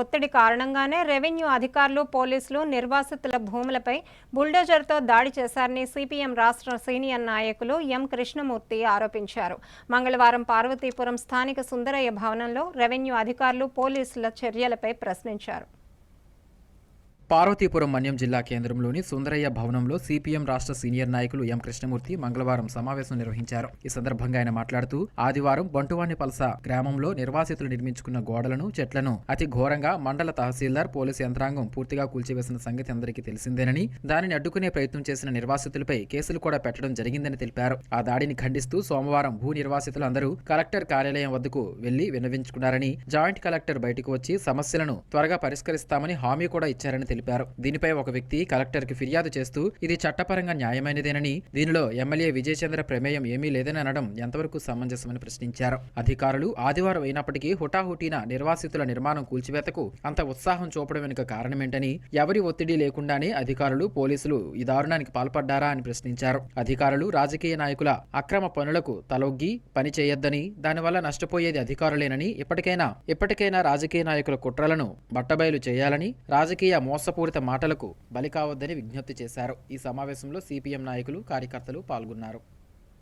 ఒత్తిడి కారణంగానే రెవెన్యూ అధికారులు పోలీసులు నిర్వాసితుల భూములపై బుల్డోజర్తో దాడి చేశారని సిపిఎం రాష్ట్ర సీనియర్ నాయకులు ఎం కృష్ణమూర్తి ఆరోపించారు. మంగళవారం పార్వతీపురం స్థానిక సుందరయ్య భవనంలో రెవెన్యూ అధికారులు పోలీసుల చర్యలపై ప్రశ్నించారు. పార్వతీపురం మన్యం జిల్లా కేంద్రంలోని సుందరయ్య భవనంలో సిపిఎం రాష్ట్ర సీనియర్ నాయకులు ఎం కృష్ణమూర్తి మంగళవారం సమావేశం నిర్వహించారు. ఈ సందర్భంగా ఆయన మాట్లాడుతూ ఆదివారం బంటువాణి పలస గ్రామంలో నిర్వాసితులు నిర్మించుకున్న గోడలను చెట్లను అతి ఘోరంగా మండల తహసీల్దార్ పోలీసు యంత్రాంగం పూర్తిగా కూల్చివేసిన సంగతి అందరికీ తెలిసిందేనని దానిని అడ్డుకునే ప్రయత్నం చేసిన నిర్వాసితులపై కేసులు కూడా పెట్టడం జరిగిందని తెలిపారు. ఆ దాడిని ఖండిస్తూ సోమవారం భూ నిర్వాసితులు అందరూ కలెక్టర్ కార్యాలయం వద్దకు వెళ్ళి విన్నవించుకున్నారని జాయింట్ కలెక్టర్ బయటకు వచ్చి సమస్యలను త్వరగా పరిష్కరిస్తామని హామీ కూడా ఇచ్చారని తెలిపారు. దీనిపై ఒక వ్యక్తి కలెక్టర్కి ఫిర్యాదు చేస్తూ ఇది చట్టపరంగా న్యాయమైనదేనని దీనిలో ఎమ్మెల్యే విజయచంద్ర ప్రమేయం ఏమీ లేదని అనడం ఎంతవరకు సమంజసమని ప్రశ్నించారు. అధికారులు ఆదివారం అయినప్పటికీ హుటాహుటీన నిర్వాసితుల నిర్మాణం కూల్చివేతకు అంత ఉత్సాహం చూపడం వెనుక కారణమేంటని ఎవరి ఒత్తిడి లేకుండానే అధికారులు పోలీసులు ఈ దారుణానికి పాల్పడ్డారా అని ప్రశ్నించారు. అధికారులు రాజకీయ నాయకుల అక్రమ పనులకు తలొగ్గి పని చేయొద్దని దానివల్ల నష్టపోయేది అధికారులేనని ఇప్పటికైనా ఇప్పటికైనా రాజకీయ నాయకుల కుట్రలను బట్టబయలు చేయాలని రాజకీయ మోస మోసపూరిత మాటలకు బలి కావద్దని విజ్ఞప్తి చేశారు. ఈ సమావేశంలో సిపిఎం నాయకులు కార్యకర్తలు పాల్గొన్నారు.